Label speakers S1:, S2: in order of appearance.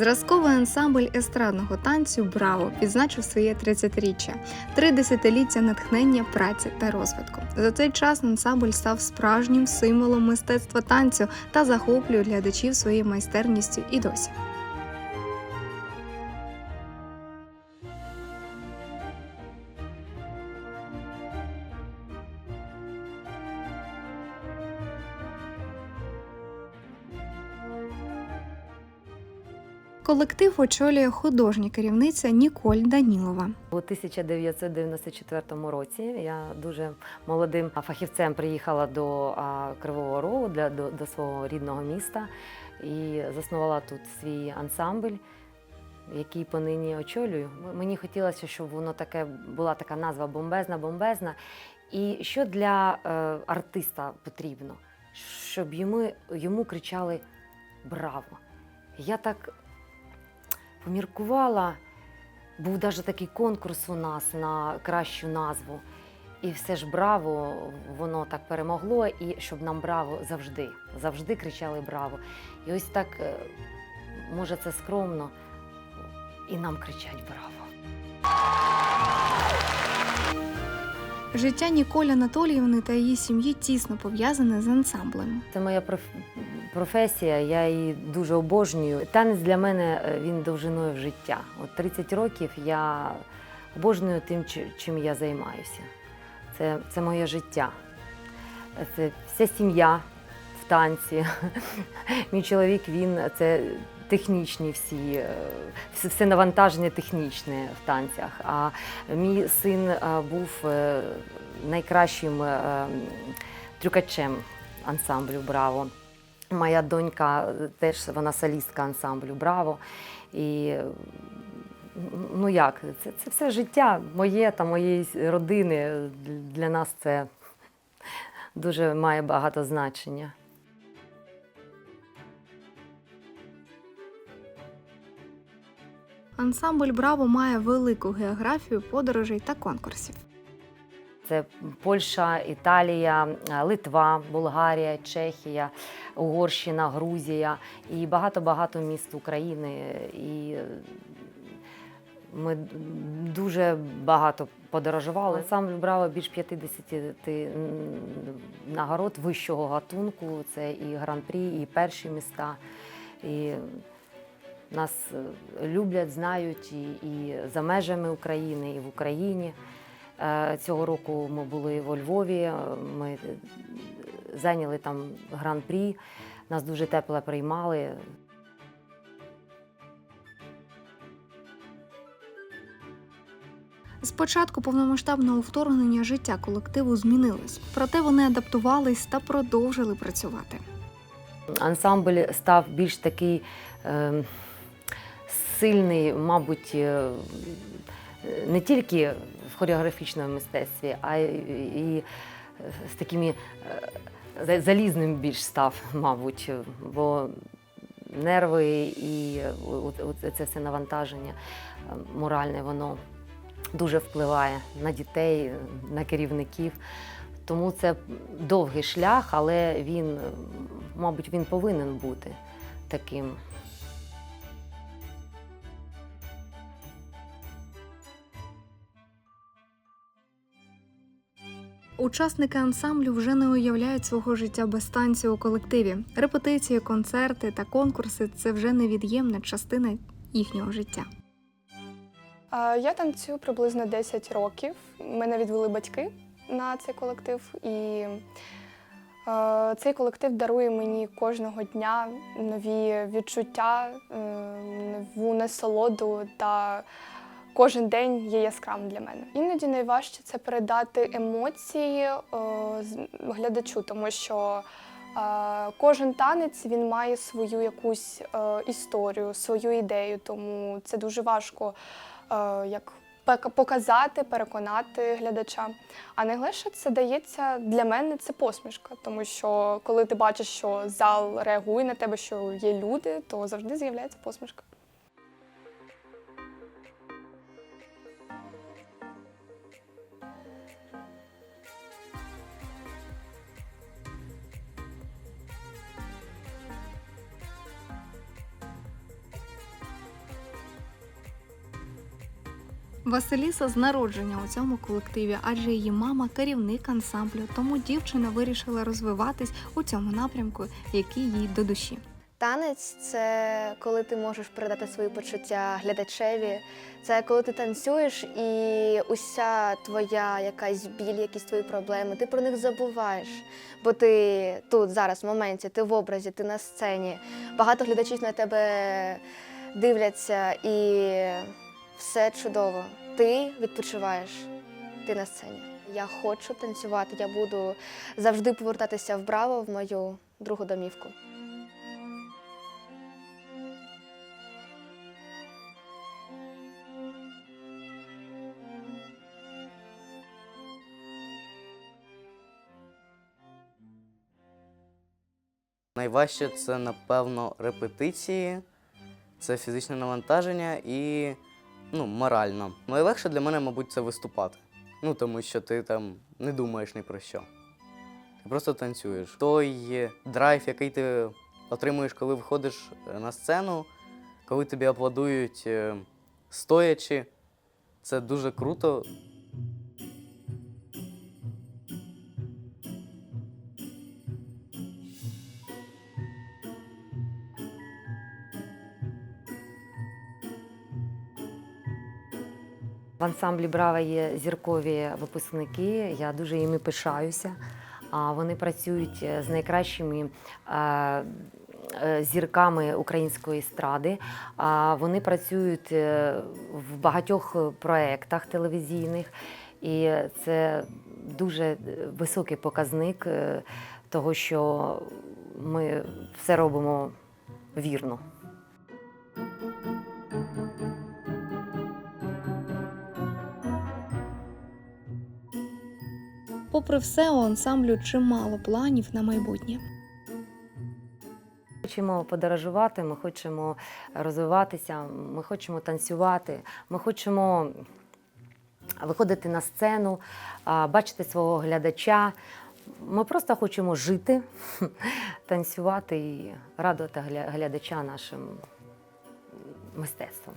S1: Зразковий ансамбль естрадного танцю Браво відзначив своє 30-річчя, три десятиліття натхнення, праці та розвитку. За цей час ансамбль став справжнім символом мистецтва танцю та захоплює глядачів своєю майстерністю і досі. Колектив очолює художня керівниця Ніколь Данілова.
S2: У 1994 році я дуже молодим фахівцем приїхала до Кривого Рогу для до, до свого рідного міста і заснувала тут свій ансамбль, який понині очолюю. Мені хотілося, щоб воно таке була така назва бомбезна, бомбезна. І що для е, артиста потрібно? Щоб йому, йому кричали Браво! Я так поміркувала. Був навіть такий конкурс у нас на кращу назву. І все ж браво, воно так перемогло, і щоб нам браво завжди, завжди кричали браво. І ось так, е, може, це скромно, і нам кричать браво.
S1: Життя Ніколь Анатоліївни та її сім'ї тісно пов'язане з ансамблем.
S2: Це моя проф- професія, я її дуже обожнюю. Танець для мене е, він довжиною в життя. От 30 років я обожнюю тим, чим я займаюся. Це, це моє життя. Це вся сім'я в танці. Мій чоловік він це технічні всі, е, все- навантаження технічне в танцях. А мій син е, був найкращим е, трюкачем ансамблю Браво. Моя донька е, теж вона солістка ансамблю Браво. І ну як, це, це все життя моє та моєї родини. Для нас це дуже має багато значення.
S1: Ансамбль Браво має велику географію подорожей та конкурсів.
S2: Це Польща, Італія, е, Литва, Болгарія, Чехія, Угорщина, Грузія і багато-багато міст України. І е, ми дуже багато подорожували. Сам Браво більш 50 нагород вищого гатунку. Це і гран-прі, і перші міста. І нас е, люблять, знають і, і за межами України, і в Україні. Е, Цього року ми були во Львові, е, ми зайняли там гран-прі, нас дуже тепло приймали.
S1: З початку повномасштабного вторгнення життя колективу змінилось, проте вони адаптувались та продовжили працювати.
S2: Ансамбль став більш такий е, сильний, мабуть, е, не тільки хореографічному мистецтві, а й і з такими е, залізним більш став, мабуть, бо нерви і о- це все навантаження е, моральне, воно дуже впливає на дітей, на керівників. Тому це довгий шлях, але він, е, мабуть, він повинен бути таким.
S1: Учасники ансамблю вже не уявляють свого життя без танцю у колективі. Репетиції, концерти та конкурси це вже невід'ємна частина їхнього життя.
S3: Я танцюю приблизно 10 років. Мене відвели батьки на цей колектив, і цей колектив дарує мені кожного дня нові відчуття, е, нову насолоду та кожен день є яскравим для мене. Іноді найважче це передати емоції е, глядачу, тому що е, кожен танець він має свою якусь е, історію, свою ідею, тому це дуже важко як показати, переконати глядача. А найглибше це дається для мене це посмішка, тому що коли ти бачиш, що зал реагує на тебе, що є люди, то завжди з'являється посмішка.
S1: Василіса з народження у цьому колективі, адже її мама керівник ансамблю, тому дівчина вирішила розвиватись у цьому напрямку, який їй до душі.
S4: Танець це коли ти можеш передати свої почуття глядачеві. Це коли ти танцюєш і уся твоя якась біль, якісь твої проблеми, ти про них забуваєш. Бо ти тут зараз, в моменті, ти в образі, ти на сцені. Багато глядачів на тебе дивляться і все чудово. Ти відпочиваєш, ти на сцені. Я хочу танцювати, я буду завжди повертатися в браво в мою другу домівку.
S5: Найважче це, напевно, репетиції, це фізичне навантаження і ну, морально. Найлегше для мене, мабуть, це виступати. Ну, тому що ти там не думаєш ні про що. Ти просто танцюєш. Той драйв, який ти отримуєш, коли виходиш е, на сцену, коли тобі аплодують е, стоячи, це дуже круто.
S2: В ансамблі Брава є зіркові випускники. Я дуже їми пишаюся. Вони працюють е, з найкращими е, е, зірками української естради. Вони працюють в багатьох проєктах телевізійних, і це дуже високий показник того, що ми все робимо вірно.
S1: Попри все, у ансамблю чимало планів на майбутнє.
S2: Хочемо подорожувати, ми хочемо розвиватися, ми хочемо танцювати, ми хочемо виходити на сцену, бачити свого глядача. Ми просто хочемо жити, танцювати і радувати глядача нашим мистецтвом.